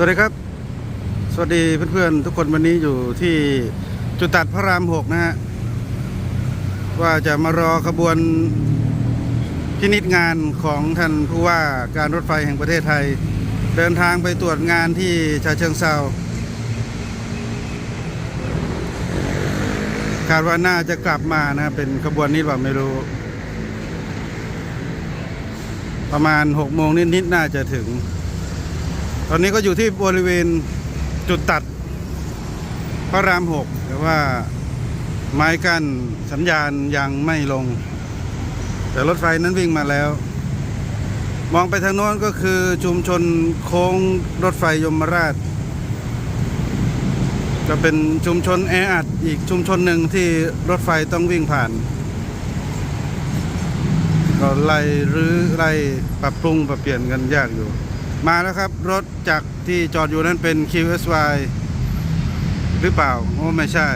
สวัสดีครับ สวัสดีเพื่อนๆทุกคนวันนี้อยู่ที่จุดตัดพระรามหกนะฮะ ว่าจะมารอขบวนพินิจงานของท่านผู้ว่าการรถไฟแห่งประเทศไทย เดินทางไปตรวจงานที่ชาเชิงเซาคาดว่าน่าจะกลับมานะเป็นขบวนนี้หรือเปล่าไม่รู้ ประมาณหกโมงนิดๆน่าจะถึง ตอนนี้ก็อยู่ที่บริเวณจุดตัด พระรามหกแต่ว่าไม้กั้นสัญญาณยังไม่ลง แต่รถไฟนั้นวิ่งมาแล้ว มองไปทางโน้นก็คือชุมชนโค้งรถไฟยมราช จะเป็นชุมชนแออัดอีกชุมชนหนึ่งที่รถไฟต้องวิ่งผ่านก็ไล่รื้อไล่ปรับปรุงปรับเปลี่ยนกันยากอยู่ มาแล้วครับ รถจากที่จอดอยู่นั้นเป็น QSY หรือเปล่า โอ้ ไม่ใช่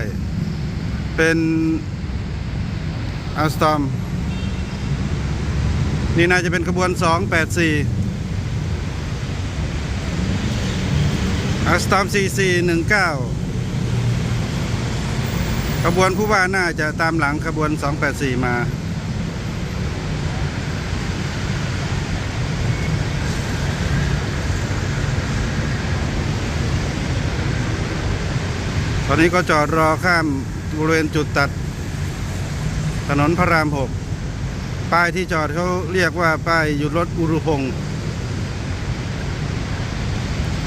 เป็นอัลสตอมนี่น่าจะเป็นขบวน 284อัลสตอม4419 ขบวนผู้ว่าน่าจะตามหลังขบวน 284 มา อนนี้ก็จอดรอข้ามบริเวณจุดตัด ถนนพระรามหกป้ายที่จอดเขาเรียกว่าป้ายหยุดรถอุรุพงศ์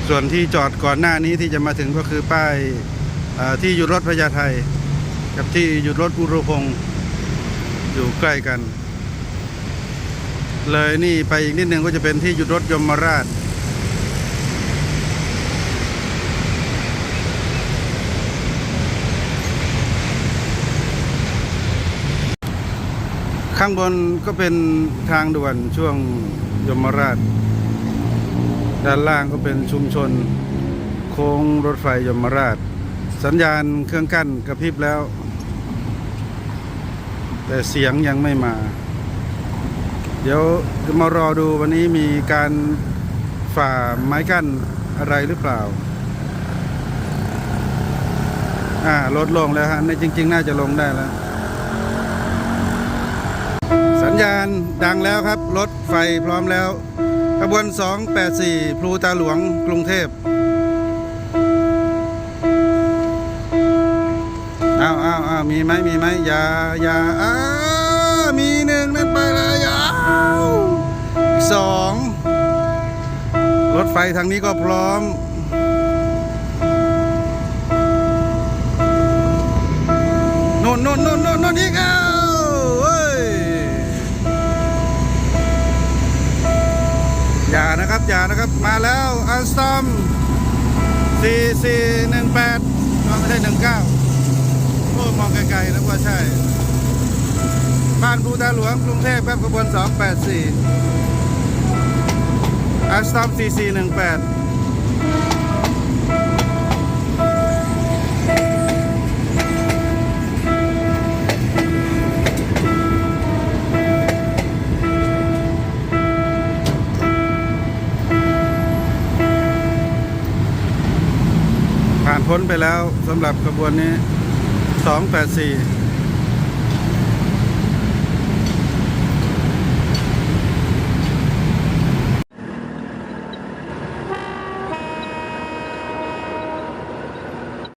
ส่วนที่จอดก่อนหน้านี้ที่จะมาถึงก็คือป้ายที่หยุดรถพญาไทกับที่หยุดรถอุรุพงศ์อยู่ใกล้กัน เลยนี่ไปอีกนิดนึงก็จะเป็นที่หยุดรถยมราช ข้างบนก็เป็นทางด่วนช่วงยมราช ด้านล่างก็เป็นชุมชน โค้งรถไฟยมราช สัญญาณเครื่องกั้นกระพริบแล้ว แต่เสียงยังไม่มา เดี๋ยวจะมารอดูวันนี้มีการฝ่าไม้กั้นอะไรหรือเปล่า อ่าลดลงแล้วฮะในจริง ๆ น่าจะลงได้แล้ว ญญาณดังแล้วครับ รถไฟพร้อมแล้ว ขบวน 284 พลูตาหลวงกรุงเทพอ้าวอ้าวอ้าวมีไหมมีไหมอย่าอย่าอ้ามีหนึ่งนั่นไปแล้วยาวสองรถไฟทางนี้ก็พร้อม อย่านะครับ มาแล้วอัลสตอม4418ไม่ใช่19โอ้มองไกลๆนะว่าใช่ บ้านภูตาหลวงกรุงเทพครับขบวน284อัลสตอม4418ผ่าน พ้นไปแล้วสำหรับขบวนนี้ 284